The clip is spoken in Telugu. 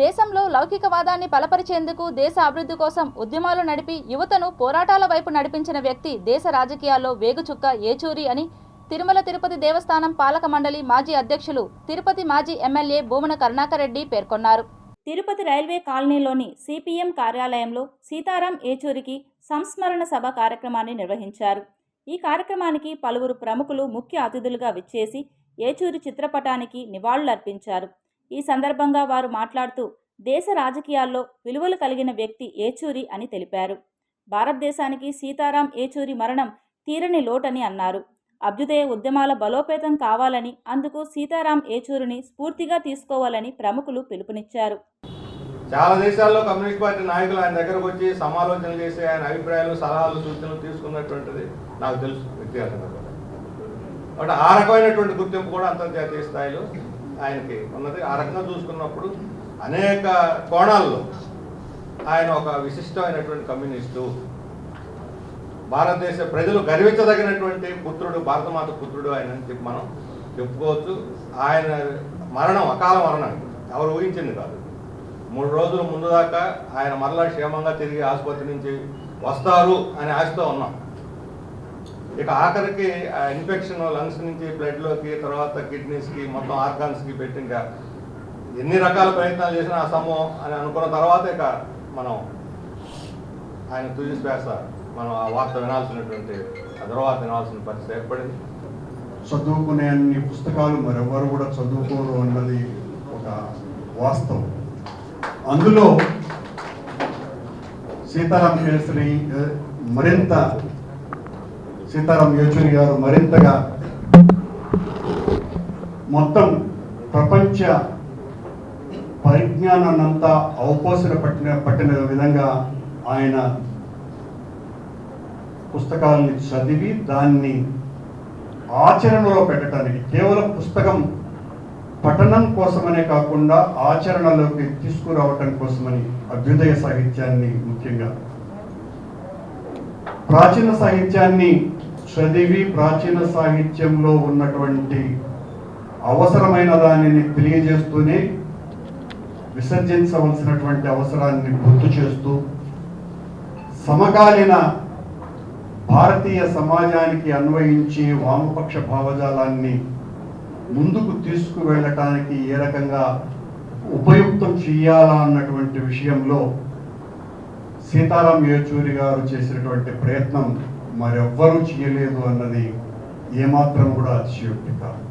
దేశంలో లౌకికవాదాన్ని బలపరిచేందుకు దేశ అభివృద్ధి కోసం ఉద్యమాలు నడిపి యువతను పోరాటాల వైపు నడిపించిన వ్యక్తి దేశ రాజకీయాల్లో వేగుచుక్క ఏచూరి అని తిరుమల తిరుపతి దేవస్థానం పాలక మండలి మాజీ అధ్యక్షులు తిరుపతి మాజీ ఎమ్మెల్యే భూమన కరుణాకర్ రెడ్డి పేర్కొన్నారు. తిరుపతి రైల్వే కాలనీలోని సిపిఎం కార్యాలయంలో సీతారాం ఏచూరికి సంస్మరణ సభ కార్యక్రమాన్ని నిర్వహించారు. ఈ కార్యక్రమానికి పలువురు ప్రముఖులు ముఖ్య అతిథులుగా విచ్చేసి ఏచూరి చిత్రపటానికి నివాళులర్పించారు. ఈ సందర్భంగా వారు మాట్లాడుతూ దేశ రాజకీయాల్లో విలువలు కలిగిన వ్యక్తి ఏచూరి అని తెలిపారు. భారతదేశానికి సీతారాం ఏచూరి మరణం తీరని లోటని అన్నారు. అభ్యుదయ ఉద్యమాల బలోపేతం కావాలని అందుకు సీతారాం ఏచూరిని స్ఫూర్తిగా తీసుకోవాలని ప్రముఖులు పిలుపునిచ్చారు. చాలా దేశాల్లో కమ్యూనిస్ట్ పార్టీ నాయకులు ఆయన దగ్గరకు వచ్చి సమాలోచనలు చేసి ఆయన అభిప్రాయాలు సలహాలు సూచనలు తీసుకున్నటువంటిది నాకు తెలుసు వ్యక్తిగతంగా కాబట్టి ఆ రకమైనటువంటి గుర్తింపు కూడా అంతర్జాతీయ స్థాయిలో ఆయనకి ఉన్నది. ఆ రకంగా చూసుకున్నప్పుడు అనేక కోణాల్లో ఆయన ఒక విశిష్టమైనటువంటి కమ్యూనిస్టు. భారతదేశ ప్రజలు గర్వించదగినటువంటి పుత్రుడు భారతమాత పుత్రుడు ఆయన అని చెప్పి మనం చెప్పుకోవచ్చు. ఆయన మరణం అకాల మరణం ఎవరు ఊహించింది కాదు. మూడు రోజుల ముందు దాకా ఆయన మరలా క్షేమంగా తిరిగి ఆసుపత్రి నుంచి వస్తారు అని ఆశతో ఉన్నాం. ఇక ఆఖరికి ఆ ఇన్ఫెక్షన్ లంగ్స్ నుంచి బ్లడ్లోకి తర్వాత కిడ్నీస్కి మొత్తం ఆర్గాన్స్కి పెట్టి ఇంకా ఎన్ని రకాల ప్రయత్నాలు చేసినా అసమో అని అనుకున్న తర్వాత ఇక మనం ఆయన తుది శ్వాస మనం ఆ వార్త వినాల్సినటువంటి ఆ తర్వాత వినాల్సిన పరిస్థితి ఏర్పడింది. చదువుకునే అన్ని పుస్తకాలు మరెవరు కూడా చదువుకోరు అన్నది ఒక వాస్తవం. అందులో సీతారాం కేసరి మరింత సీతారాం యేచూరి గారు మరింతగా మొత్తం ప్రపంచ పరిజ్ఞానాన్నంతా అవపోసన పట్టిన పట్టిన విధంగా ఆయన పుస్తకాలని చదివి దాన్ని ఆచరణలో పెట్టడానికి కేవలం పుస్తకం పఠనం కోసమనే కాకుండా ఆచరణలోకి తీసుకురావటం కోసమని అభ్యుదయ సాహిత్యాన్ని ముఖ్యంగా ప్రాచీన సాహిత్యాన్ని చదివి ప్రాచీన సాహిత్యంలో ఉన్నటువంటి అవసరమైన దానిని తెలియజేస్తూనే విసర్జించవలసినటువంటి అవసరాన్ని గుర్తు చేస్తూ సమకాలీన భారతీయ సమాజానికి అన్వయించి వామపక్ష భావజాలాన్ని ముందుకు తీసుకువెళ్ళటానికి ఏ రకంగా ఉపయుక్తం చేయాలా అన్నటువంటి విషయంలో సీతారాం యేచూరి గారు చేసినటువంటి ప్రయత్నం మరెవ్వరూ చేయలేదు అన్నది ఏమాత్రం కూడా అతిశయోక్తి కాదు.